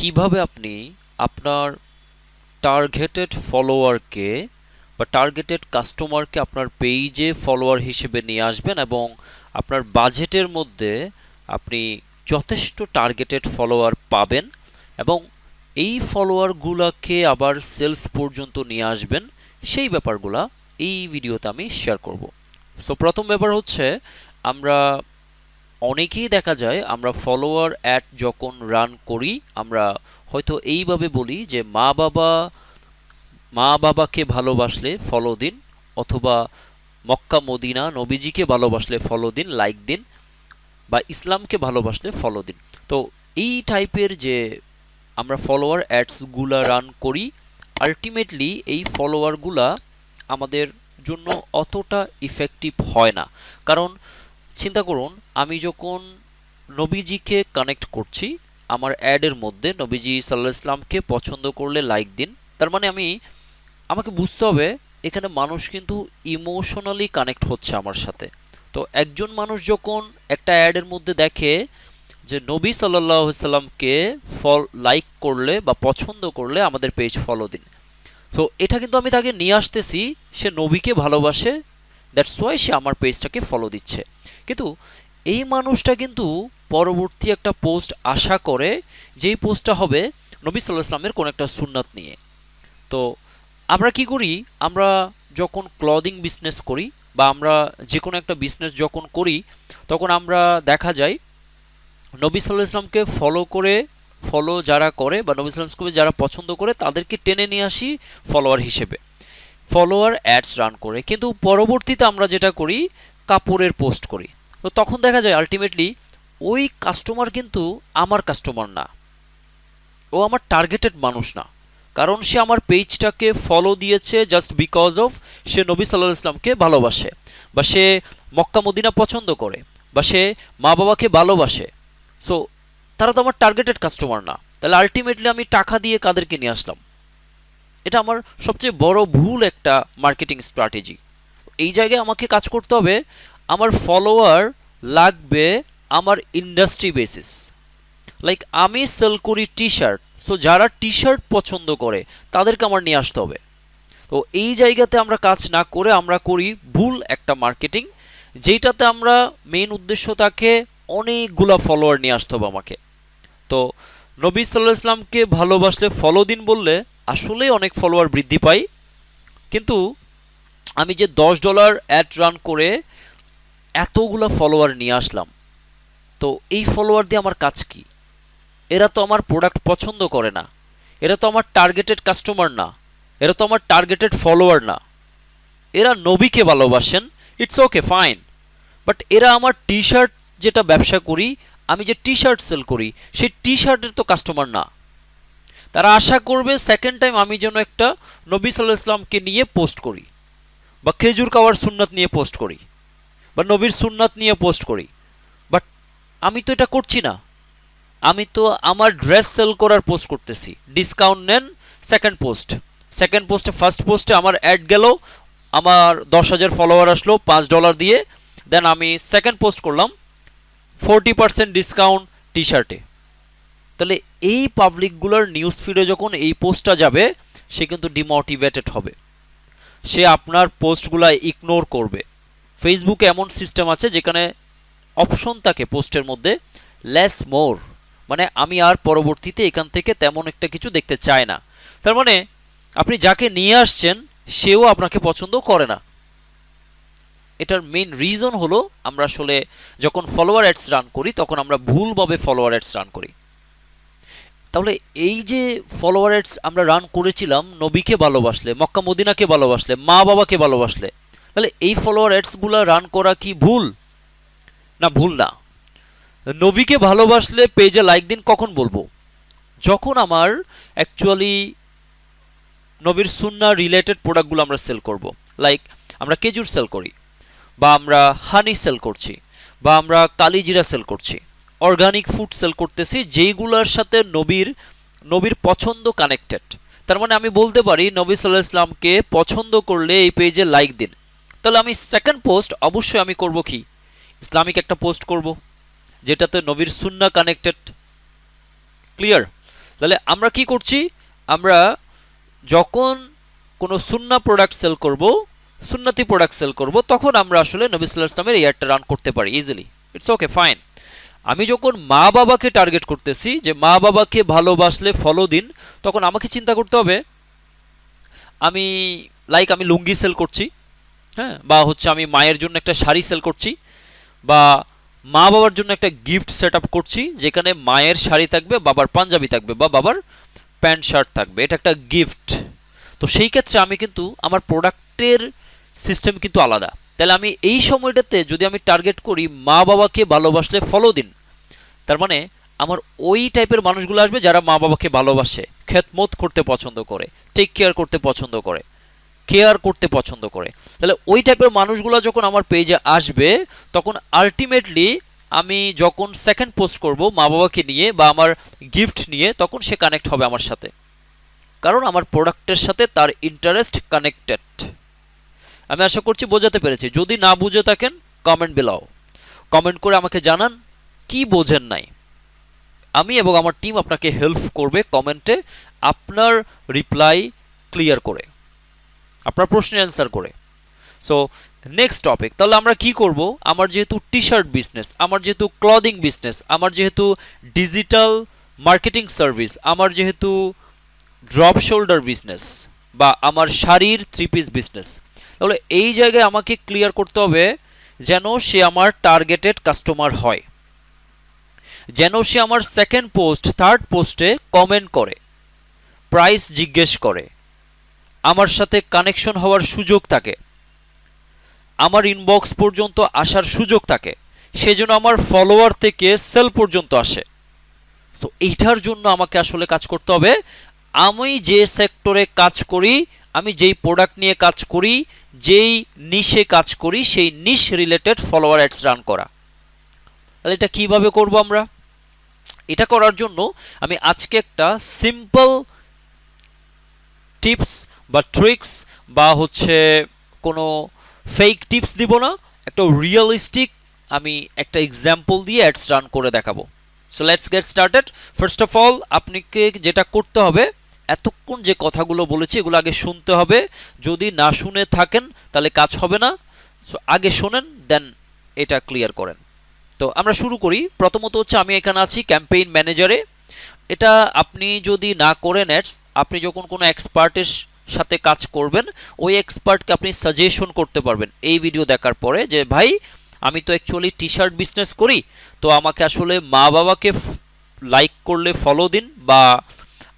কীভাবে আপনি আপনার টার্গেটেড ফলোয়ারকে বা টার্গেটেড কাস্টমারকে আপনার পেইজে ফলোয়ার হিসেবে নিয়ে আসবেন এবং আপনার বাজেটের মধ্যে আপনি যথেষ্ট টার্গেটেড ফলোয়ার পাবেন এবং এই ফলোয়ারগুলোকে আবার সেলস পর্যন্ত নিয়ে আসবেন, সেই ব্যাপারগুলা এই ভিডিওতে আমি শেয়ার করব। সো প্রথম ব্যাপার হচ্ছে আমরা অনেকেই দেখা যায় আমরা ফলোয়ার অ্যাড যখন রান করি, আমরা হয়তো এইভাবে বলি যে মা বাবা, মা বাবাকে ভালোবাসলে ফলো দিন, অথবা মক্কা, মদিনা, নবীজিকে ভালোবাসলে ফলো দিন লাইক দিন, বা ইসলামকে ভালোবাসলে ফলো দিন। তো এই টাইপের যে আমরা ফলোয়ার অ্যাডসগুলা রান করি আলটিমেটলি এই ফলোয়ারগুলা আমাদের জন্য অতটা ইফেক্টিভ হয় না। কারণ চিন্তা করুন, আমি যখন নবীজিকে কানেক্ট করছি, আমার অ্যাডের মধ্যে নবীজি সাল্লাহ ইসলামকে পছন্দ করলে লাইক দিন। তার মানে আমি, আমাকে বুঝতে হবে, এখানে মানুষ কিন্তু ইমোশনালি কানেক্ট হচ্ছে আমার সাথে। তো একজন মানুষ যখন একটা অ্যাডের মধ্যে দেখে যে নবী সাল্লাহ ফল লাইক করলে বা পছন্দ করলে আমাদের পেজ ফলো দিন। তো এটা কিন্তু আমি তাকে নিয়ে আসতেছি, সে নবীকে ভালোবাসে দ্যাটস ওয়াই সে আমার পেজটাকে ফলো দিচ্ছে। কিন্তু এই মানুষটা কিন্তু পরবর্তী একটা পোস্ট আশা করে, যেই পোস্টটা হবে নবী সাল্লাহ ইসলামের কোনো একটা সুন্নাত নিয়ে। তো আমরা কি করি? আমরা যখন ক্লদিং বিজনেস করি বা আমরা যে কোনো একটা বিজনেস যখন করি, তখন আমরা দেখা যায় নবী সাল্লাহ ইসলামকে ফলো করে ফলো যারা করে বা নবী সাল্লামকে যারা পছন্দ করে, তাদেরকে টেনে নিয়ে আসি ফলোয়ার হিসেবে। ফলোয়ার অ্যাডস রান করে। কিন্তু পরবর্তীতে আমরা যেটা করি কাপড়ের পোস্ট করি। তো তখন দেখা যায় আলটিমেটলি ওই কাস্টমার কিন্তু আমার কাস্টমার না। ও আমার টার্গেটেড মানুষ না। কারণ সে আমার পেজটাকে ফলো দিয়েছে জাস্ট বিকজ অফ সে নবী সাল্লাহ ইসলামকে ভালোবাসে বা সে মক্কা মদিনা পছন্দ করে বা সে মা বাবাকে ভালোবাসে। সো তারা তো আমার টার্গেটেড কাস্টমার না। তাহলে আলটিমেটলি আমি টাকা দিয়ে কাদেরকে নিয়ে আসলাম? এটা আমার সবচেয়ে বড় ভুল একটা মার্কেটিং স্ট্র্যাটেজি এই জায়গায় আমাকে কাজ করতে হবে, আমার ফলোয়ার লাগবে আমার ইন্ডাস্ট্রি বেসিস লাইক আমি সেল করি টি শার্ট সো যারা টি শার্ট পছন্দ করে, তাদেরকে আমার নিয়ে আসতে হবে। তো এই জায়গাতে আমরা কাজ না করে আমরা করি ভুল একটা মার্কেটিং যেটাতে আমরা মেন উদ্দেশ্য থাকে অনেকগুলা ফলোয়ার নিয়ে আসতে হবে আমাকে। তো নবী সাল্লাহ ইসলামকে ভালোবাসলে ফলো দিন বললে আসলেই অনেক ফলোয়ার বৃদ্ধি পাই, কিন্তু আমি যে দশ ডলার অ্যাড রান করে এতগুলা ফলোয়ার নিয়ে আসলাম, তো এই ফলোয়ার দিয়ে আমার কাজ কি? এরা তো আমার প্রোডাক্ট পছন্দ করে না, এরা তো আমার টার্গেটেড কাস্টমার না, এরা তো আমার টার্গেটেড ফলোয়ার না। এরা নবীকে ভালোবাসেন ইটস ওকে ফাইন বাট এরা আমার টি শার্ট যেটা ব্যবসা করি, আমি যে টি শার্ট সেল করি, সেই টি শার্টের তো কাস্টমার না। তারা আশা করবে সেকেন্ড টাইম আমি যেন একটা নবী সাল্লাহ ইসলামকে নিয়ে পোস্ট করি বা খেজুর খাওয়ার সুন্নাত নিয়ে পোস্ট করি বা নবীর সুন্নাত নিয়ে পোস্ট করি। বাট আমি তো এটা করছি না। আমি তো আমার ড্রেস সেল করার পোস্ট করতেছি। ডিসকাউন্ট নেন সেকেন্ড পোস্ট সেকেন্ড পোস্টে ফার্স্ট পোস্টে আমার অ্যাড গেল, আমার দশ হাজার ফলোয়ার আসলো, পাঁচ ডলার দিয়ে। দেন আমি সেকেন্ড পোস্ট করলাম ফোরটি পার্সেন্ট ডিসকাউন্ট টি শার্টে তাহলে এই পাবলিকগুলোর নিউজ ফিডে যখন এই পোস্টটা যাবে, সে কিন্তু ডিমোটিভেটেড হবে। সে আপনার পোস্টগুলো ইগনোর করবে। ফেসবুকে এমন সিস্টেম আছে যেখানে অপশন থাকে পোস্টের মধ্যে লেস মোর মানে আমি আর পরবর্তীতে এখান থেকে তেমন একটা কিছু দেখতে চাই না। তার মানে আপনি যাকে নিয়ে আসছেন, সেও আপনাকে পছন্দ করে না। এটার মেইন রিজন হলো আমরা আসলে যখন ফলোয়ার অ্যাডস রান করি, তখন আমরা ভুলভাবে ফলোয়ার অ্যাডস রান করি। তাহলে এই যে ফলোয়ার অ্যাডস আমরা রান করেছিলাম নবীকে ভালোবাসলে, মক্কা মদিনাকে ভালোবাসলে, মা বাবাকে ভালোবাসলে, তাহলে এই ফলোয়ার অ্যাডসগুলো রান করা কি ভুল? না ভুল না। নবীকে ভালোবাসলে পেজে লাইক দিন কখন বলব? যখন আমার অ্যাকচুয়ালি নবীর সুন্না রিলেটেড প্রোডাক্টগুলো আমরা সেল করব। লাইক আমরা কেজুর সেল করি, বা আমরা হানি সেল করছি, বা আমরা কালিজিরা সেল করছি। অর্গানিক ফুড সেল করতেছি, যেইগুলোর সাথে নবীর নবীর পছন্দ কানেক্টেড তার মানে আমি বলতে পারি, নবী সাল্লাহ ইসলামকে পছন্দ করলে এই পেজে লাইক দিন। তাহলে আমি সেকেন্ড পোস্ট অবশ্যই আমি করব কি? ইসলামিক একটা পোস্ট করব, যেটাতে নবীর সুন্না কানেক্টেড ক্লিয়ার তাহলে আমরা কি করছি? আমরা যখন কোনো সুন্না প্রোডাক্ট সেল করব, সুন্নাতি প্রোডাক্ট সেল করব, তখন আমরা আসলে নবী সাল্লাহ ইসলামের এই অ্যাডটা রান করতে পারি ইজিলি ইটস ওকে ফাইন আমি যখন মা বাবাকে টার্গেট করতেছি যে মা বাবাকে ভালোবাসলে ফলো দিন, তখন আমাকে চিন্তা করতে হবে, আমি লাইক আমি লুঙ্গি সেল করছি হ্যাঁ? বা হচ্ছে আমি মায়ের জন্য একটা শাড়ি সেল করছি, বা মা বাবার জন্য একটা গিফট সেট আপ করছি, যেখানে মায়ের শাড়ি থাকবে, বাবার পাঞ্জাবি থাকবে, বা বাবার প্যান্ট শার্ট থাকবে। এটা একটা গিফট তো সেই ক্ষেত্রে আমি কিন্তু আমার প্রোডাক্টের সিস্টেম কিন্তু আলাদা। তাহলে আমি এই সময়টাতে যদি আমি টার্গেট করি মা বাবাকে ভালোবাসলে ফলো দিন। তার মানে আমার ওই টাইপের মানুষগুলো আসবে যারা মা বাবাকে ভালোবাসে খেতমত করতে পছন্দ করে টেক কেয়ার করতে পছন্দ করে কেয়ার করতে পছন্দ করে। তাহলে ওই টাইপের মানুষগুলো যখন আমার পেজে আসবে, তখন আলটিমেটলি আমি যখন সেকেন্ড পোস্ট করব মা বাবাকে নিয়ে বা আমার গিফট নিয়ে, তখন সে কানেক্ট হবে আমার সাথে। কারণ আমার প্রোডাক্টের সাথে তার ইন্টারেস্ট কানেক্টেড আমি আশা করছি বোঝাতে পেরেছি। যদি না বুঝে থাকেন কমেন্ট বিলাও কমেন্ট করে আমাকে জানান, কি বোঝেন নাই। আমি এবং আমার টিম আপনাকে হেল্প করবে কমেন্টে আপনার রিপ্লাই ক্লিয়ার করে, আপনার প্রশ্নের অ্যান্সার করে। সো নেক্সট টপিক তাহলে আমরা কি করব? আমার যেহেতু টি শার্ট বিজনেস আমার যেহেতু ক্লদিং বিজনেস আমার যেহেতু ডিজিটাল মার্কেটিং সার্ভিস আমার যেহেতু ড্রপ শোল্ডার বিজনেস বা আমার শাড়ির থ্রি পিস বিজনেস তাহলে এই জায়গায় আমাকে ক্লিয়ার করতে হবে যেন সে আমার টার্গেটেড কাস্টমার হয়। যেন সে আমার সেকেন্ড পোস্ট থার্ড পোস্টে কমেন্ট করে প্রাইস জিজ্ঞেস করে, আমার সাথে কানেকশন হওয়ার সুযোগ থাকে, আমার ইনবক্স পর্যন্ত আসার সুযোগ থাকে সেজন্য আমার ফলোয়ার থেকে সেল পর্যন্ত আসে। সো এইটার জন্য আমাকে আসলে কাজ করতে হবে। আমি যে সেক্টরে কাজ করি আমি যেই প্রোডাক্ট নিয়ে কাজ করি, যেই নিশে কাজ করি, সেই niche related follower ads run করা। তাহলে এটা কীভাবে করব আমরা? এটা করার জন্য আমি আজকে একটা সিম্পল টিপস বা ট্রিক্স বা হচ্ছে কোনো ফেক টিপস দিব না, একটা রিয়েলিস্টিক আমি একটা এক্সাম্পল দিয়ে অ্যাডস রান করে দেখাবো। So let's get started first of all আপনাকে যেটা করতে হবে এতক্ষণ যে কথাগুলো বলেছি, এগুলো আগে শুনতে হবে। যদি না শুনে থাকেন, তাহলে কাজ হবে না। সো আগে শোনেন দেন এটা ক্লিয়ার করেন। তো আমরা শুরু করি। প্রথমত হচ্ছে আমি এখানে আছি ক্যাম্পেইন ম্যানেজারে এটা আপনি যদি না করেন অ্যাডস আপনি যখন কোনো এক্সপার্টের সাথে কাজ করবেন, ওই এক্সপার্টকে আপনি সাজেশন করতে পারবেন। এই ভিডিও দেখার পরে যে, ভাই, আমি তো অ্যাকচুয়ালি টি শার্ট বিজনেস করি, তো আমাকে আসলে মা বাবাকে লাইক করলে ফলো দিন বা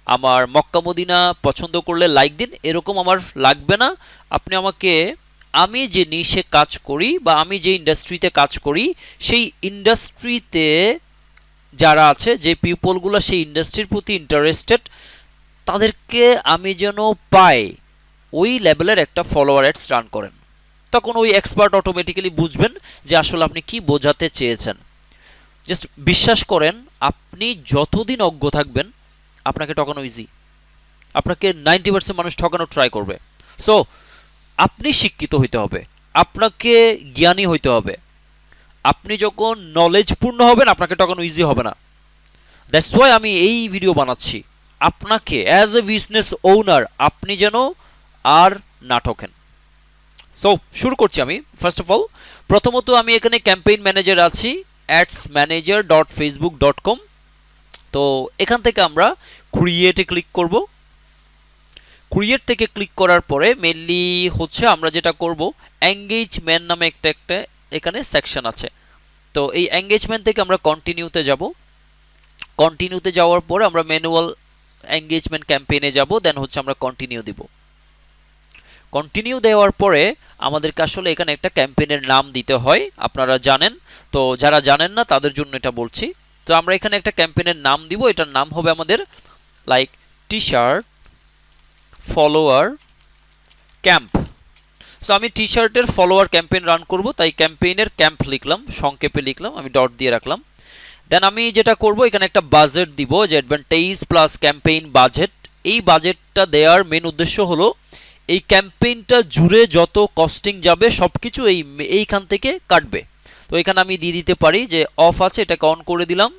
আমার মক্কা মদিনা পছন্দ করলে লাইক দিন, এরকম আমার লাগবে না। আপনি আমাকে, আমি যে নিশে কাজ করি বা আমি যে ইন্ডাস্ট্রিতে কাজ করি, সেই ইন্ডাস্ট্রিতে যারা আছে, যে পিপলগুলো সেই ইন্ডাস্ট্রির প্রতি ইন্টারেস্টেড তাদেরকে আমি যেন পাই, ওই লেভেলের একটা ফলোয়ার অ্যাডস রান করেন। তখন ওই এক্সপার্ট অটোমেটিক্যালি বুঝবেন যে আসলে আপনি কি বোঝাতে চেয়েছেন। জাস্ট বিশ্বাস করেন, আপনি যতদিন অজ্ঞ থাকবেন আপনাকে ঠকানো ইজি আপনাকে নাইনটি পার্সেন্ট মানুষ ঠকানো ট্রাই করবে। সো আপনি শিক্ষিত হইতে হবে। আপনাকে জ্ঞানী হইতে হবে। আপনি যখন নলেজপূর্ণ হবেন, আপনাকে ঠকানো ইজি হবে না। দ্যাটস ওয়াই আমি এই ভিডিও বানাচ্ছি। আপনাকে অ্যাজ এ বিজনেস ওনার আপনি যেন আর না ঠকেন। সো শুরু করছি আমি। ফার্স্ট অফ অল প্রথমত আমি এখানে ক্যাম্পেইন ম্যানেজার আছি। Ads manager dot Facebook dot com তো এখান থেকে আমরা ক্রিয়েটে ক্লিক করব। ক্রিয়েট থেকে ক্লিক করার পরে মেনলি হচ্ছে আমরা যেটা করব এঙ্গেজমেন্ট নামে একটা একটা এখানে সেকশন আছে। তো এই এঙ্গেজমেন্ট থেকে আমরা কন্টিনিউতে যাব। কন্টিনিউতে যাওয়ার পরে আমরা ম্যানুয়াল এঙ্গেজমেন্ট ক্যাম্পেইনে যাব দেন হচ্ছে আমরা কন্টিনিউ দিব। কন্টিনিউ দেওয়ার পরে আমাদেরকে আসলে এখানে একটা ক্যাম্পেইনের নাম দিতে হয়, আপনারা জানেন। তো যারা জানেন না, তাদের জন্য এটা বলছি। তো আমরা এখানে একটা ক্যাম্পেইনের নাম দিব, এটার নাম হবে আমাদের like T shirt follower camp so আমি টি শার্টের ফলোয়ার ক্যাম্পেইন রান করব, তাই ক্যাম্পেইনের ক্যাম্প লিখলাম, সংক্ষেপে লিখলাম, আমি ডট দিয়ে রাখলাম। দেন আমি যেটা করব, এখানে একটা বাজেট দিব, যে অ্যাডভান্টেজ প্লাস ক্যাম্পেইন বাজেট এই বাজেটটা দেওয়ার মেন উদ্দেশ্য হলো, এই ক্যাম্পেইনটা জুড়ে যত কস্টিং যাবে সব কিছু এই, এইখান থেকে কাটবে। তো এখানে আমি দিয়ে দিতে পারি যে অফ আছে, এটাকে অন করে দিলাম।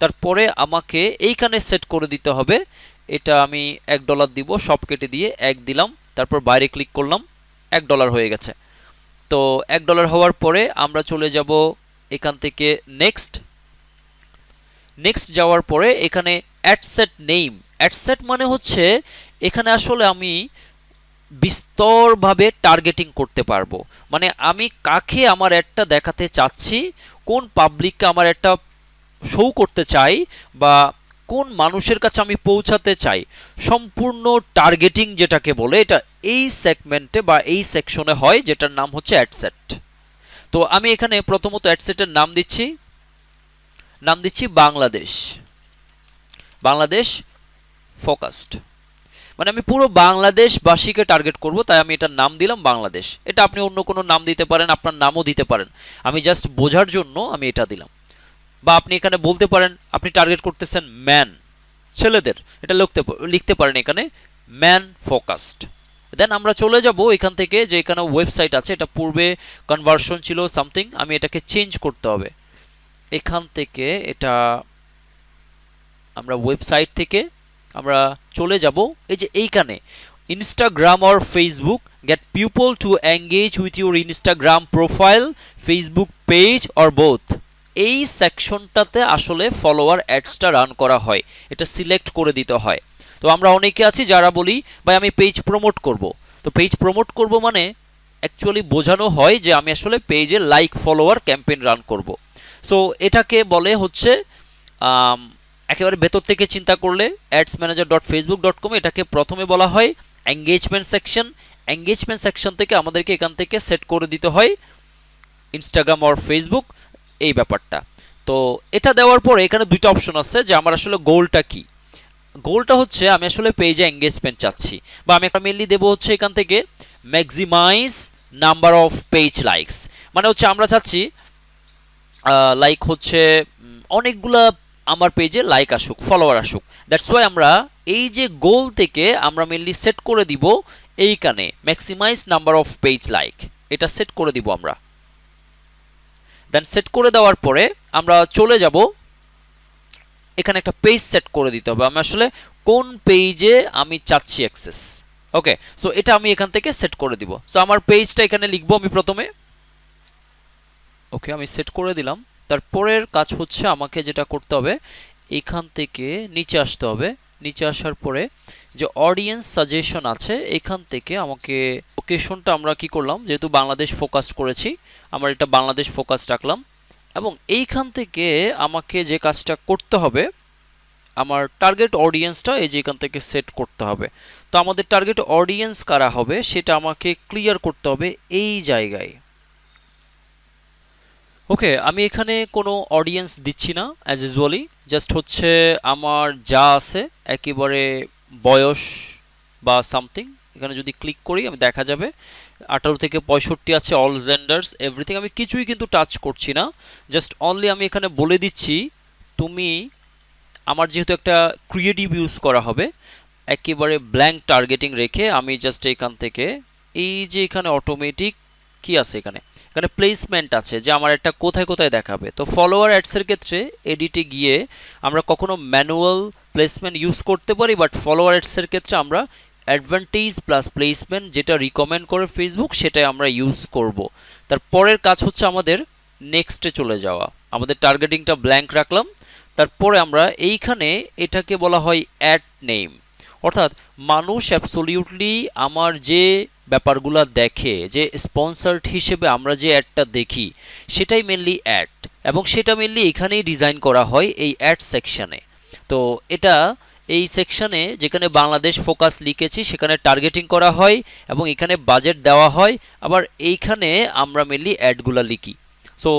তারপরে আমাকে এইখানে সেট করে দিতে হবে। এটা আমি এক ডলার দিব, সব কেটে দিয়ে এক দিলাম। তারপর বাইরে ক্লিক করলাম, এক ডলার হয়ে গেছে। তো এক ডলার হওয়ার পরে আমরা চলে যাব এখান থেকে নেক্সট নেক্সট যাওয়ার পরে এখানে অ্যাডসেট নেম অ্যাডসেট মানে হচ্ছে, এখানে আসলে আমি বিস্তরভাবে টার্গেটিং করতে পারব। মানে আমি কাকে আমার একটা দেখাতে চাচ্ছি, কোন পাবলিককে আমার একটা শো করতে চাই, বা কোন মানুষের কাছে আমি পৌঁছাতে চাই, সম্পূর্ণ টার্গেটিং যেটাকে বলে, এটা এই সেগমেন্টে বা এই সেকশনে হয়, যেটার নাম হচ্ছে অ্যাডসেট তো আমি এখানে প্রথমত অ্যাডসেটের নাম দিচ্ছি। নাম দিচ্ছি বাংলাদেশ। বাংলাদেশ ফোকাসড মানে আমি পুরো বাংলাদেশবাসীকে টার্গেট করব, তাই আমি এটার নাম দিলাম বাংলাদেশ। এটা আপনি অন্য কোনো নাম দিতে পারেন, আপনার নামও দিতে পারেন। আমি জাস্ট বোঝার জন্য আমি এটা দিলাম। বা আপনি এখানে বলতে পারেন, আপনি টার্গেট করতেছেন ম্যান ছেলেদের। এটা লিখতে লিখতে পারেন এখানে ম্যান ফোকাসড দেন আমরা চলে যাব এখান থেকে, যে এখানে ওয়েবসাইট আছে, এটা পূর্বে কনভার্সন ছিল সামথিং আমি এটাকে চেঞ্জ করতে হবে। এখান থেকে এটা, আমরা ওয়েবসাইট থেকে আমরা চলে যাব এই যে এইখানে। Instagram or Facebook get people to engage with your Instagram profile Facebook page or both এই সেকশনটাতে আসলে ফলোয়ার অ্যাডসটা রান করা হয়, এটা সিলেক্ট করে দিতে হয়। তো আমরা অনেকে আছি যারা বলি, ভাই, আমি পেজ প্রমোট করব। তো পেজ প্রমোট করব মানে অ্যাকচুয়ালি বোঝানো হয় যে আমি আসলে পেজে লাইক ফলোয়ার ক্যাম্পেইন রান করব। সো এটাকে বলে হচ্ছে একেবারে ভেতর থেকে চিন্তা করলে ads manager dot Facebook dot com এটাকে প্রথমে বলা হয় এঙ্গেজমেন্ট সেকশন এঙ্গেজমেন্ট সেকশন থেকে আমাদেরকে এখান থেকে সেট করে দিতে হয় ইনস্টাগ্রাম অর ফেসবুক এই ব্যাপারটা। তো এটা দেওয়ার পরে এখানে দুইটা অপশন আছে যে আমার আসলে গোলটা কি। গোলটা হচ্ছে আমি আসলে পেজে এঙ্গেজমেন্ট চাচ্ছি বা আমি একটা মেনলি দেবো হচ্ছে এখান থেকে maximise number of page likes মানে হচ্ছে আমরা চাচ্ছি লাইক হচ্ছে অনেকগুলা আমার পেজে লাইক আসুক ফলোয়ার আসুক। দ্যাটস ওয়াই আমরা এই যে গোল থেকে আমরা মেনলি সেট করে দিব এইখানে maximise number of page like এটা সেট করে দিব আমরা। দেন সেট করে দেওয়ার পরে আমরা চলে যাব। এখানে একটা পেজ সেট করে দিতে হবে। আমি আসলে কোন পেজে আমি চাচ্ছি অ্যাক্সেস ওকে সো এটা আমি এখান থেকে সেট করে দিব। সো আমার পেজটা এখানে লিখব আমি প্রথমে। ওকে আমি সেট করে দিলাম। তারপরের কাজ হচ্ছে আমাকে যেটা করতে হবে, এখান থেকে নিচে আসতে হবে। নিচে আসার পরে যে অডিয়েন্স সাজেশন আছে, এখান থেকে আমাকে লোকেশনটা আমরা কি করলাম, যেহেতু বাংলাদেশ ফোকাস করেছি, আমার এটা বাংলাদেশ ফোকাস রাখলাম। এবং এইখান থেকে আমাকে যে কাজটা করতে হবে, আমার টার্গেট অডিয়েন্সটা এই যে এখান থেকে সেট করতে হবে। তো আমাদের টার্গেট অডিয়েন্স কারা হবে, সেটা আমাকে ক্লিয়ার করতে হবে এই জায়গায়। ওকে আমি এখানে কোনো অডিয়েন্স দিচ্ছি না অ্যাজ ইউজুয়ালি জাস্ট হচ্ছে আমার যা আছে, একেবারে বয়স বা সামথিং এখানে যদি ক্লিক করি, আমি দেখা যাবে, আঠারো থেকে পঁয়ষট্টি আছে অল জেন্ডার্স এভরিথিং আমি কিছুই কিন্তু টাচ করছি না জাস্ট অনলি আমি এখানে বলে দিচ্ছি, তুমি আমার যেহেতু একটা ক্রিয়েটিভ ইউজ করা হবে, একেবারে ব্ল্যাঙ্ক টার্গেটিং রেখে আমি জাস্ট এখান থেকে, এই যে এখানে অটোমেটিক কি আছে এখানে? এখানে প্লেসমেন্ট আছে যে আমার একটা কোথায় কোথায় দেখাবে। তো ফলোয়ার অ্যাডসের ক্ষেত্রে এডিটে গিয়ে আমরা কখনো ম্যানুয়াল প্লেসমেন্ট ইউজ করতে পারি বাট ফলোয়ার অ্যাডসের ক্ষেত্রে আমরা অ্যাডভান্টেজ প্লাস প্লেসমেন্ট যেটা রিকমেন্ড করে ফেসবুক সেটাই আমরা ইউজ করব। তার পরের কাজ হচ্ছে আমাদের নেক্সটে চলে যাওয়া। আমাদের টার্গেটিংটা ব্ল্যাঙ্ক রাখলাম। তারপরে আমরা এইখানে এটাকে বলা হয় অ্যাড নেম অর্থাৎ মানুষ অ্যাবসোলিউটলি আমার যে ব্যাপারগুলো দেখে যে স্পন্সার্ড হিসেবে আমরা যে অ্যাডটা দেখি, সেটাই মেনলি অ্যাড এবং সেটা মেনলি এখানেই ডিজাইন করা হয় এই অ্যাড সেকশানে তো এটা এই সেকশানে যেখানে বাংলাদেশ ফোকাস লিখেছি, সেখানে টার্গেটিং করা হয় এবং এখানে বাজেট দেওয়া হয়, আবার এইখানে আমরা মেনলি অ্যাডগুলো লিখি। সো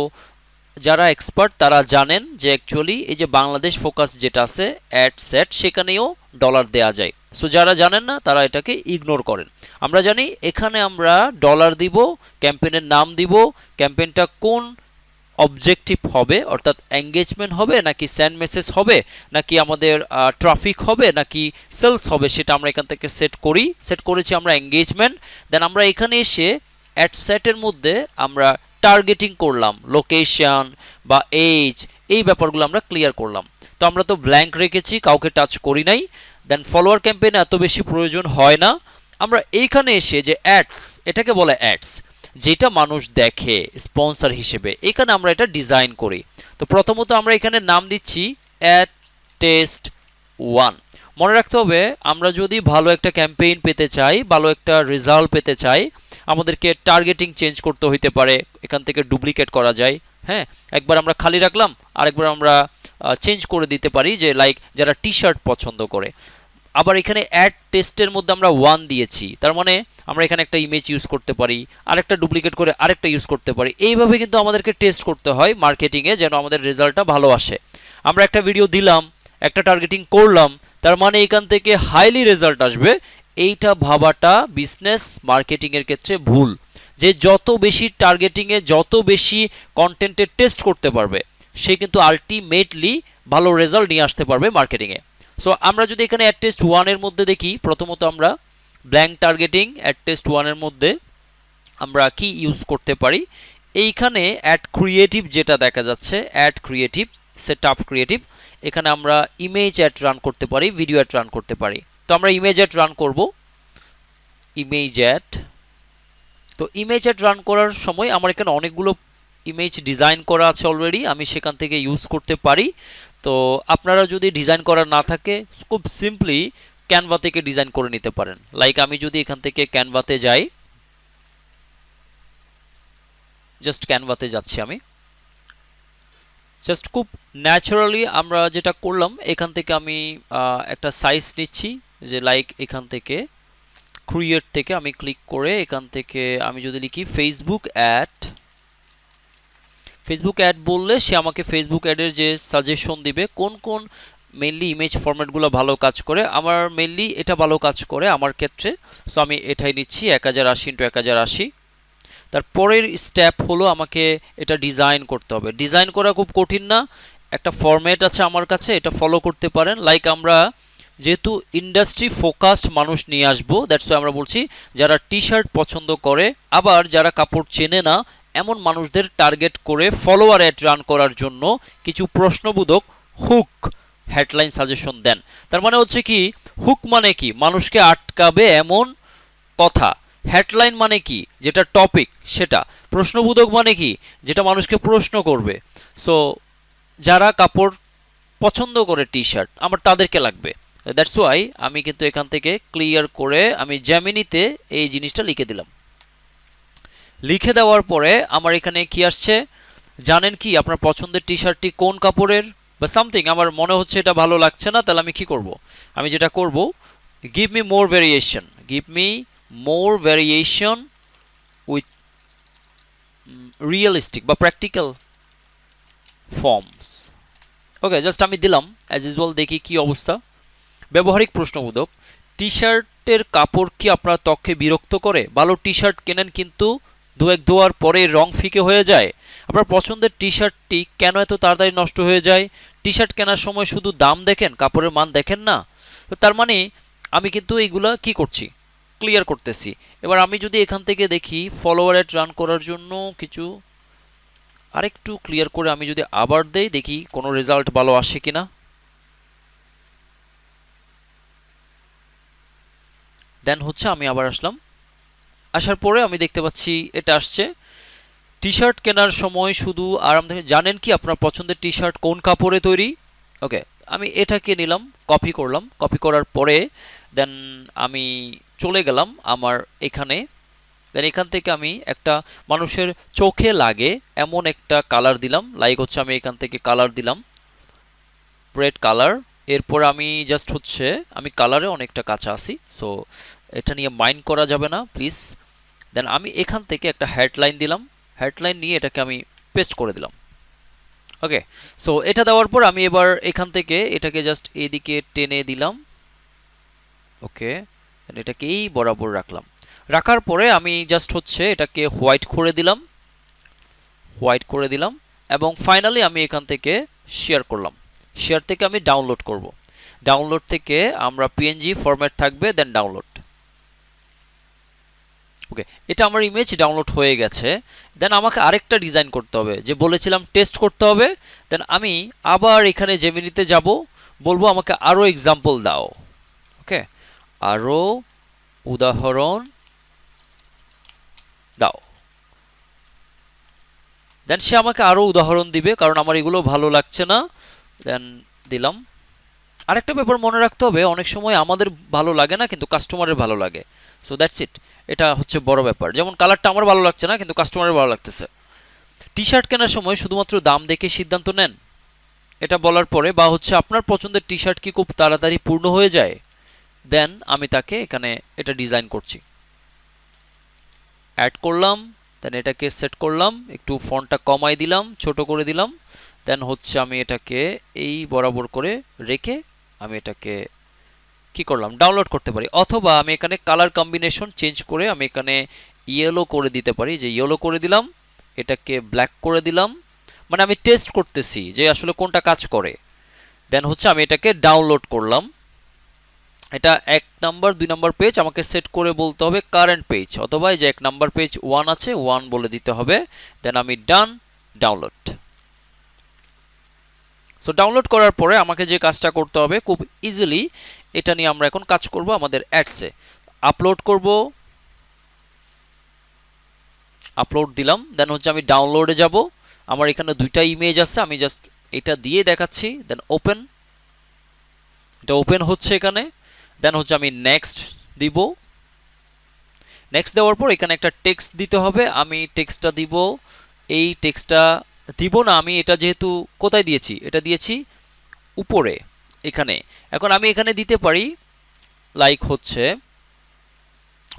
যারা এক্সপার্ট তারা জানেন যে অ্যাকচুয়ালি এই যে বাংলাদেশ ফোকাস যেটা আছে অ্যাড সেট সেখানেও ডলার দেয়া যায়। সো যারা জানেন না, তারা এটাকে ইগনোর করেন। আমরা জানি এখানে আমরা ডলার দিব ক্যাম্পেনের নাম দিব ক্যাম্পেনটা কোন অবজেক্টিভ হবে, অর্থাৎ এঙ্গেজমেন্ট হবে, নাকি স্যান্ড মেসেজ হবে, নাকি আমাদের ট্রাফিক হবে, নাকি সেলস হবে, সেটা আমরা এখান থেকে সেট করি। সেট করেছি আমরা এঙ্গেজমেন্ট দেন আমরা এখানে এসে অ্যাড সেটের মধ্যে আমরা টার্গেটিং করলাম লোকেশন বা এজ এই ব্যাপারগুলো আমরা ক্লিয়ার করলাম। তো আমরা তো ব্ল্যাঙ্ক রেখেছি, কাউকে টাচ করি নাই। দেন ফলোয়ার ক্যাম্পেইন এত বেশি প্রয়োজন হয় না। আমরা এইখানে এসে যে অ্যাডস এটাকে বলে অ্যাডস যেটা মানুষ দেখে স্পন্সর হিসেবে, এখানে আমরা এটা ডিজাইন করি। তো প্রথমত আমরা এখানে নাম দিচ্ছি অ্যাড টেস্ট ওয়ান মনে রাখতে হবে, আমরা যদি ভালো একটা ক্যাম্পেইন পেতে চাই, ভালো একটা রেজাল্ট পেতে চাই, আমাদেরকে টার্গেটিং চেঞ্জ করতে হইতে পারে, এখান থেকে ডুপ্লিকেট করা যায় হ্যাঁ? একবার আমরা খালি রাখলাম, আরেকবার আমরা চেঞ্জ করে দিতে পারি যে লাইক যারা টি শার্ট পছন্দ করে। আবার এখানে অ্যাড টেস্টের মধ্যে আমরা ওয়ান দিয়েছি, তার মানে আমরা এখানে একটা ইমেজ ইউজ করতে পারি, আরেকটা ডুপ্লিকেট করে আরেকটা ইউজ করতে পারি। এইভাবে কিন্তু আমাদেরকে টেস্ট করতে হয় মার্কেটিংয়ে যেন আমাদের রেজাল্টটা ভালো আসে। আমরা একটা ভিডিও দিলাম, একটা টার্গেটিং করলাম তার মানে এখান থেকে হাইলি রেজাল্ট আসবে। এইটা ভাবাটা বিজনেস মার্কেটিংয়ের ক্ষেত্রে ভুল। যে যত বেশি টার্গেটিংয়ে যত বেশি কন্টেন্টের টেস্ট করতে পারবে, সে কিন্তু আলটিমেটলি ভালো রেজাল্ট নিয়ে আসতে পারবে মার্কেটিংয়ে সো আমরা যদি এখানে অ্যাড টেস্ট ওয়ানের মধ্যে দেখি, প্রথমত আমরা ব্ল্যাঙ্ক টার্গেটিং অ্যাড টেস্ট ওয়ানের মধ্যে আমরা কি ইউজ করতে পারি? এইখানে অ্যাড ক্রিয়েটিভ যেটা দেখা যাচ্ছে ad creative set up creative এখানে আমরা ইমেজ অ্যাড রান করতে পারি ভিডিও অ্যাড রান করতে পারি। তো আমরা ইমেজ অ্যাড রান করব। ইমেজ অ্যাড তো ইমেজ অ্যাড রান করার সময় আমার এখানে অনেকগুলো ইমেজ ডিজাইন করা আছে অলরেডি আমি সেখান থেকে ইউজ করতে পারি। তো আপনারা যদি ডিজাইন করা না থাকে, খুব সিম্পলি ক্যানভা থেকে ডিজাইন করে নিতে পারেন। লাইক আমি যদি এখান থেকে ক্যানভাতে যাই জাস্ট ক্যানভাতে যাচ্ছি আমি। জাস্ট খুব ন্যাচারালি আমরা যেটা করলাম, এখান থেকে আমি একটা সাইজ নিচ্ছি, যে লাইক এখান থেকে ক্রিয়েট থেকে আমি ক্লিক করে এখান থেকে আমি যদি লিখি ফেসবুক অ্যাড ফেসবুক অ্যাড বললে সে আমাকে ফেসবুক অ্যাডের যে সাজেশন দিবে, কোন কোন মেনলি ইমেজ ফরম্যাটগুলো ভালো কাজ করে, আমার মেনলি এটা ভালো কাজ করে, আমার ক্ষেত্রে। সো আমি এটাই নিচ্ছি, এক হাজার আশি ইন্টু এক হাজার আশি। তারপরের স্টেপ হলো আমাকে এটা ডিজাইন করতে হবে। ডিজাইন করা খুব কঠিন না, একটা ফরম্যাট আছে আমার কাছে, এটা ফলো করতে পারেন। লাইক আমরা যেহেতু ইন্ডাস্ট্রি ফোকাসড মানুষ নিয়ে আসব দ্যাটস আমরা বলছি যারা টি শার্ট পছন্দ করে, আবার যারা কাপড় চেনে না, এমন মানুষদের টার্গেট করে ফলোয়ার অ্যাড রান করার জন্য কিছু প্রশ্নবোধক হুক হেডলাইন সাজেশন দেন। তার মানে হচ্ছে কি হুক মানে কি? মানুষকে আটকাবে এমন কথা। হেডলাইন মানে কি? যেটা টপিক সেটা। প্রশ্নবোধক মানে কি? যেটা মানুষকে প্রশ্ন করবে। সো যারা কাপড় পছন্দ করে টি শার্ট আমার তাদেরকে লাগবে। দ্যাটস ওয়াই আমি কিন্তু এখান থেকে ক্লিয়ার করে আমি জ্যামিনিতে এই জিনিসটা লিখে দিলাম। লিখে দেওয়ার পরে আমার এখানে কি আসছে? জানেন কি, আপনার পছন্দের টি শার্টটি কোন কাপড়ের? বা সামথিং আমার মনে হচ্ছে এটা ভালো লাগছে না, তাহলে আমি কি করব? আমি যেটা করব give me more variation give me more variation with realistic বা প্র্যাকটিক্যাল ফর্মস ওকে জাস্ট আমি দিলাম অ্যাজ ইউজুয়াল দেখি কি অবস্থা। ব্যবহারিক প্রশ্নবোধক টি শার্টের কাপড় কি আপনার ত্বকে বিরক্ত করে? ভালো টি শার্ট কেনেন কিন্তু দু এক ধোয়ার পরে রং ফিকে হয়ে যায়। আপনার পছন্দের টি শার্টটি কেন এত তাড়াতাড়ি নষ্ট হয়ে যায়? টি শার্ট কেনার সময় শুধু দাম দেখেন, কাপড়ের মান দেখেন না? তো তার মানে আমি কিন্তু এইগুলা কি করছি? ক্লিয়ার করতেছি। এবার আমি যদি এখান থেকে দেখি ফলোয়ার রান করার জন্য কিছু আরেকটু ক্লিয়ার করে আমি যদি আবার দেই, দেখি কোনো রেজাল্ট ভালো আসে কিনা। দেন হচ্ছে আমি আবার আসলাম। আসার পরে আমি দেখতে পাচ্ছি এটা আসছে। টি শার্ট কেনার সময় শুধু আরামদায়ক জানেন কি আপনার পছন্দের টি শার্ট কোন কাপড়ে তৈরি? ওকে আমি এটাকে নিলাম কপি করলাম। কপি করার পরে দেন আমি চলে গেলাম আমার এখানে। দেন এখান থেকে আমি একটা মানুষের চোখে লাগে এমন একটা কালার দিলাম। লাইক হচ্ছে আমি এখান থেকে কালার দিলাম। রেড কালার এরপর আমি জাস্ট হচ্ছে আমি কালারে অনেকটা কাঁচা আছি। সো এটা নিয়ে মাইন্ড করা যাবে না প্লিজ দেন আমি এখান থেকে একটা হেডলাইন দিলাম। হেডলাইন নিয়ে এটাকে আমি পেস্ট করে দিলাম। ওকে সো এটা দেওয়ার পর আমি এবার এখান থেকে এটাকে জাস্ট এদিকে টেনে দিলাম। ওকে এটাকে এই বরাবর রাখলাম। রাখার পরে আমি জাস্ট হচ্ছে এটাকে হোয়াইট করে দিলাম। হোয়াইট করে দিলাম এবং ফাইনালি আমি এখান থেকে শেয়ার করলাম। শেয়ার থেকে আমি ডাউনলোড করব। ডাউনলোড থেকে আমরা পিএনজি ফরম্যাট থাকবে দেন ডাউনলোড ওকে এটা আমার ইমেজ ডাউনলোড হয়ে গেছে। দেন আমাকে আরেকটা ডিজাইন করতে হবে, যে বলেছিলাম টেস্ট করতে হবে। দেন আমি আবার এখানে জেমিনিতে যাব। বলব আমাকে আরও এক্সাম্পল দাও। ওকে আরও উদাহরণ দাও। দেন সে আমাকে আরও উদাহরণ দিবে, কারণ আমার এগুলো ভালো লাগছে না। দেন দিলাম। আরেকটা ব্যাপার মনে রাখতে হবে, অনেক সময় আমাদের ভালো লাগে না, কিন্তু কাস্টমারের ভালো লাগে। সো দ্যাটস ইট এটা হচ্ছে বড় ব্যাপার। যেমন কালারটা আমার ভালো লাগছে না, কিন্তু কাস্টমারের ভালো লাগতেছে। টি শার্ট কেনার সময় শুধুমাত্র দাম দেখে সিদ্ধান্ত নেন। এটা বলার পরে, বা হচ্ছে আপনার পছন্দের টি শার্ট কি খুব তাড়াতাড়ি পূর্ণ হয়ে যায়? দেন আমি তাকে এখানে এটা ডিজাইন করছি। অ্যাড করলাম দেন এটাকে সেট করলাম, একটু ফন্টটা কমাই দিলাম, ছোট করে দিলাম দেন হচ্ছে আমি এটাকে এই বরাবর করে রেখে আমি এটাকে কি করলাম ডাউনলোড করতে পারি। অথবা আমি এখানে কালার কম্বিনেশন চেঞ্জ করে আমি এখানে ইয়েলো করে দিতে পারি, যে ইয়েলো করে দিলাম, এটাকে ব্ল্যাক করে দিলাম। মানে আমি টেস্ট করতেছি যে আসলে কোনটা কাজ করে। দেন হচ্ছে আমি এটাকে ডাউনলোড করলাম। এটা এক নাম্বার দুই নাম্বার পেজ আমাকে সেট করে বলতে হবে কারেন্ট পেজ অথবা যে এক নাম্বার পেজ ওয়ান আছে ওয়ান বলে দিতে হবে দেন আমি ডান ডাউনলোড সো ডাউনলোড করার পরে আমাকে যে কাজটা করতে হবে, খুব ইজিলি এটা নিয়ে আমরা এখন কাজ করব আমাদের অ্যাডসে আপলোড করব আপলোড দিলাম দেন হচ্ছে আমি ডাউনলোডে যাব। আমার এখানে দুইটা ইমেজ আছে, আমি জাস্ট এটা দিয়ে দেখাচ্ছি দেন ওপেন এটা ওপেন হচ্ছে এখানে। দেন হচ্ছে আমি নেক্সট দিব। নেক্সট দেওয়ার পর এখানে একটা টেক্সট দিতে হবে। আমি টেক্সটটা দিব। এই টেক্সটটা দিব না, আমি এটা যেহেতু কোথায় দিয়েছি? এটা দিয়েছি উপরে, এখানে। এখন আমি এখানে দিতে পারি লাইক হচ্ছে,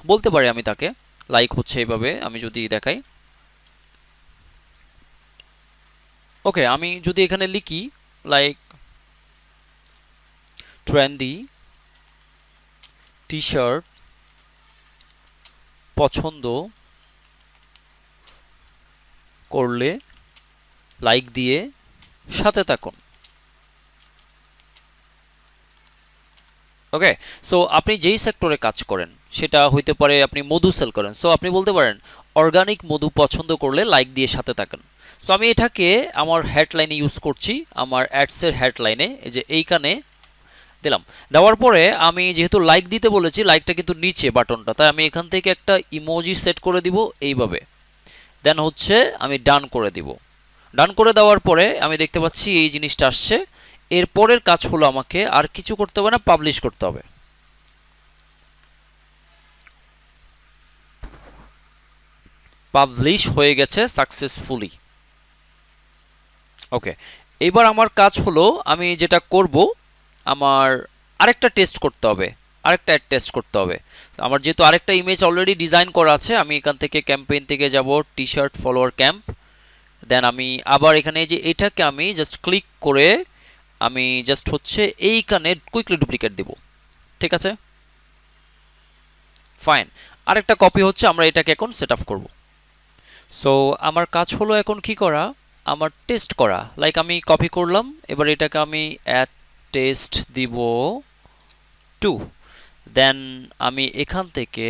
বলতে পারি আমি তাকে লাইক হচ্ছে এভাবে, আমি যদি দেখাই। ওকে আমি যদি এখানে লিখি লাইক ট্রেন্ডি টি শার্ট পছন্দ করলে লাইক দিয়ে সাথে থাকুন। ওকে সো আপনি যেই সেক্টরে কাজ করেন, সেটা হইতে পারে আপনি মধু সেল করেন। সো আপনি বলতে পারেন অর্গানিক মধু পছন্দ করলে লাইক দিয়ে সাথে থাকেন। সো আমি এটাকে আমার হেডলাইনে ইউজ করছি, আমার অ্যাডসের হেডলাইনে এই যে এইখানে দিলাম। দেওয়ার পরে আমি যেহেতু লাইক দিতে বলেছি লাইকটা কিন্তু নিচে বাটনটা তাই আমি এখান থেকে একটা ইমোজি সেট করে দিব এইভাবে। দেন হচ্ছে আমি ডান করে দিব। ডান করে দেওয়ার পরে আমি দেখতে পাচ্ছি এই জিনিসটা আসছে। এরপরের কাজ হলো আমাকে আর কিছু করতে হবে না পাবলিশ করতে হবে। পাবলিশ হয়ে গেছে সাকসেসফুলি ওকে এবার আমার কাজ হলো আমি যেটা করব আমার আরেকটা টেস্ট করতে হবে, আরেকটা অ্যাড টেস্ট করতে হবে। আমার যেহেতু আরেকটা ইমেজ অলরেডি ডিজাইন করা আছে, আমি এখান থেকে ক্যাম্পেইন থেকে যাব T shirt follower camp then আমি আবার এখানে যে এটাকে আমি জাস্ট ক্লিক করে আমি জাস্ট হচ্ছে এইখানে কুইকলি ডুপ্লিকেট দেব। ঠিক আছে? ফাইন আরেকটা কপি হচ্ছে, আমরা এটাকে এখন সেট আপ করব। সো আমার কাজ হলো এখন কি করা? আমার টেস্ট করা। লাইক আমি কপি করলাম, এবার এটাকে আমি অ্যাড টেস্ট দিব টু দেন আমি এখান থেকে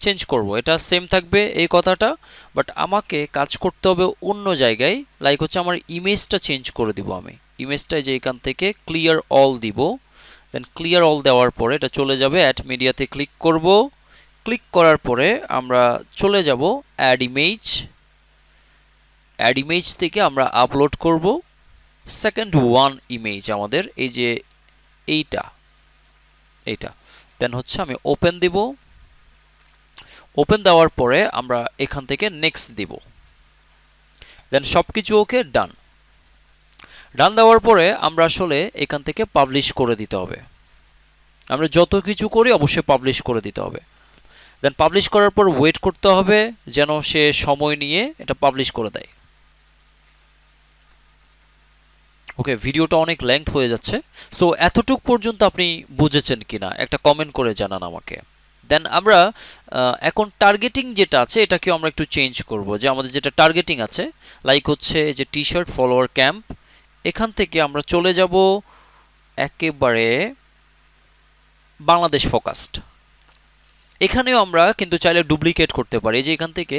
চেঞ্জ করব। এটা সেম থাকবে এই কথাটা বাট আমাকে কাজ করতে হবে অন্য জায়গায় লাইক হচ্ছে আমার ইমেজটা চেঞ্জ করে দিব আমি। ইমেজটা যে এখান থেকে ক্লিয়ার অল দিব দেন ক্লিয়ার অল দেওয়ার পরে এটা চলে যাবে অ্যাড মিডিয়াতে ক্লিক করব। ক্লিক করার পরে আমরা চলে যাব অ্যাড ইমেজ অ্যাড ইমেজ থেকে আমরা আপলোড করব। সেকেন্ড ওয়ান ইমেজ আমাদের, এই যে এইটা এইটা। দেন হচ্ছে আমি ওপেন দিব। ওপেন দেওয়ার পরে আমরা এখান থেকে নেক্সট দিব। দেন সব কিছু ওকে ডান ডান দেওয়ার পরে আমরা আসলে এখান থেকে পাবলিশ করে দিতে হবে। আমরা যত কিছু করি অবশ্যই পাবলিশ করে দিতে হবে। দেন পাবলিশ করার পর ওয়েট করতে হবে যেন সে সময় নিয়ে এটা পাবলিশ করে দেয়। ওকে ভিডিওটা অনেক লেংথ হয়ে যাচ্ছে। সো এতটুক পর্যন্ত আপনি বুঝেছেন কিনা? একটা কমেন্ট করে জানান আমাকে। দেন আমরা এখন টার্গেটিং যেটা আছে, এটাকেও আমরা একটু চেঞ্জ করব। যে আমাদের যেটা টার্গেটিং আছে লাইক হচ্ছে যে টি শার্ট ফলোয়ার ক্যাম্প এখান থেকে আমরা চলে যাব একেবারে বাংলাদেশ ফোকাসড এখানেও আমরা কিন্তু চাইলে ডুপ্লিকেট করতে পারি। যে এখান থেকে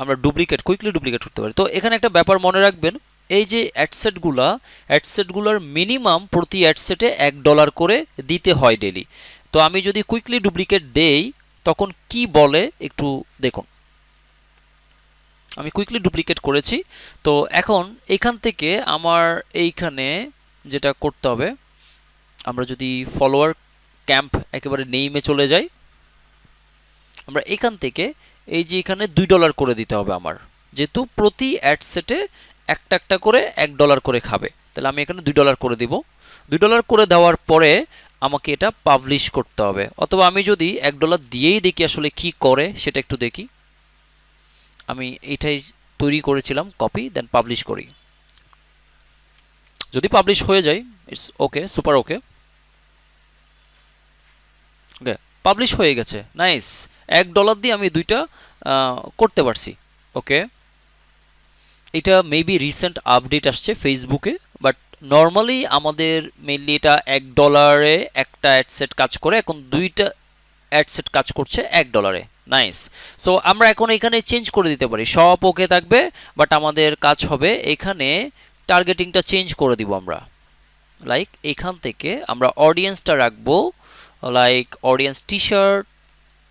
আমরা ডুপ্লিকেট কুইকলি ডুপ্লিকেট করতে পারি। তো এখানে একটা ব্যাপার মনে রাখবেন এই যে অ্যাডসেটগুলা অ্যাডসেটগুলোর মিনিমাম প্রতি অ্যাডসেটে এক ডলার করে দিতে হয় ডেলি তো আমি যদি কুইকলি ডুপ্লিকেট দেই, তখন কি বলে একটু দেখুন। আমি কুইকলি ডুপ্লিকেট করেছি। তো এখন এখান থেকে আমার এইখানে যেটা করতে হবে, আমরা যদি ফলোয়ার ক্যাম্প একেবারে নেইমে চলে যাই, আমরা এখান থেকে এই যে এখানে দুই ডলার করে দিতে হবে আমার। যেহেতু প্রতি অ্যাডসেটে একটা একটা করে এক ডলার করে খাবে। তাহলে আমি এখানে দুই ডলার করে দিব। দুই ডলার করে দেওয়ার পরে আমাকে এটা পাবলিশ করতে হবে। অথবা আমি যদি এক ডলার দিয়েই দেখি আসলে কি করে, সেটা একটু দেখি। আমি এটাই তৈরি করেছিলাম কপি দেন পাবলিশ করি। যদি পাবলিশ হয়ে যায় it's okay super okay okay publish হয়ে গেছে নাইস এক ডলার দিয়ে আমি দুইটা করতে পারছি। ওকে এটা মেবি রিসেন্ট আপডেট আসছে ফেসবুকে বাট নর্মালি আমাদের মেনলি এটা এক ডলারে একটা অ্যাডসেট কাজ করে, এখন দুইটা অ্যাডসেট কাজ করছে এক ডলারে নাইস সো আমরা এখন এখানে চেঞ্জ করে দিতে পারি। সব ওকে থাকবে বাট আমাদের কাজ হবে এখানে টার্গেটিংটা চেঞ্জ করে দিব আমরা। লাইক এখান থেকে আমরা অডিয়েন্সটা রাখব লাইক অডিয়েন্স টি শার্ট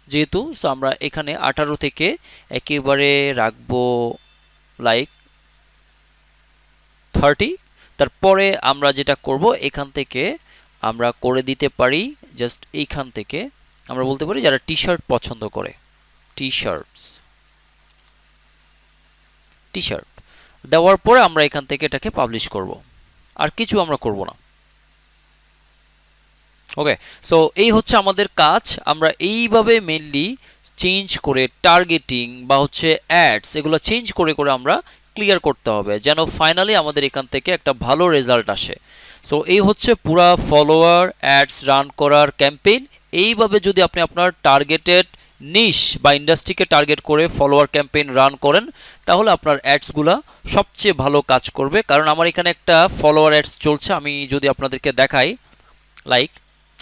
যেহেতু সো আমরা এখানে আঠারো থেকে একেবারে রাখব লাইক থার্টি তারপরে আমরা যেটা করব, এখান থেকে আমরা করে দিতে পারি জাস্ট এইখান থেকে, আমরা বলতে পারি যারা টি শার্ট পছন্দ করে। টি শার্টস টি শার্ট দেওয়ার পরে আমরা এখান থেকে এটাকে পাবলিশ করব। আর কিছু আমরা করব না। ওকে সো এই হচ্ছে আমাদের কাজ। আমরা এইভাবে মেনলি চেঞ্জ করে টার্গেটিং বা হচ্ছে অ্যাডস এগুলো চেঞ্জ করে করে আমরা ক্লিয়ার করতে হবে যেন ফাইনালি আমাদের এখান থেকে একটা ভালো রেজাল্ট আসে। সো এই হচ্ছে পুরা ফলোয়ার অ্যাডস রান করার ক্যাম্পেইন এইভাবে যদি আপনি আপনার টার্গেটেড নিশ বা ইন্ডাস্ট্রিকে টার্গেট করে ফলোয়ার ক্যাম্পেইন রান করেন, তাহলে আপনার অ্যাডসগুলো সবচেয়ে ভালো কাজ করবে। কারণ আমার এখানে একটা ফলোয়ার অ্যাডস চলছে, আমি যদি আপনাদেরকে দেখাই লাইক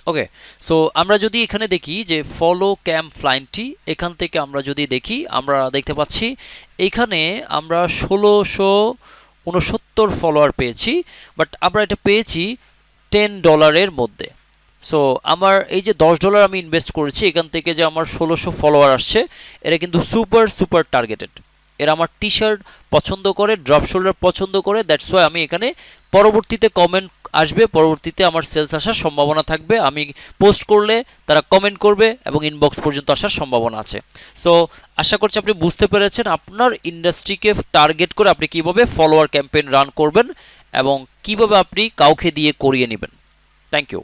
ওকে সো আমরা যদি এখানে দেখি যে ফলো ক্যাম্প ফ্লাইনটি এখান থেকে আমরা যদি দেখি, আমরা দেখতে পাচ্ছি এখানে আমরা ষোলোশো উনসত্তর ফলোয়ার পেয়েছি বাট আমরা এটা পেয়েছি টেন ডলারের মধ্যে। সো আমার এই যে দশ ডলার আমি ইনভেস্ট করেছি, এখান থেকে যে আমার ষোলোশো ফলোয়ার আসছে, এরা কিন্তু সুপার সুপার টার্গেটেড এরা আমার টি শার্ট পছন্দ করে ড্রপ শোল্ডার পছন্দ করে দ্যাটস ওয়াই আমি এখানে পরবর্তীতে কমেন্ট আসবে, পরবর্তীতে আমার সেলস আসার সম্ভাবনা থাকবে। আমি পোস্ট করলে তারা কমেন্ট করবে এবং ইনবক্স পর্যন্ত আসার সম্ভাবনা আছে। সো আশা করছি আপনি বুঝতে পেরেছেন আপনার ইন্ডাস্ট্রিকে টার্গেট করে আপনি কীভাবে ফলোয়ার ক্যাম্পেইন রান করবেন এবং কীভাবে আপনি কাউকে দিয়ে করিয়ে নেবেন। Thank you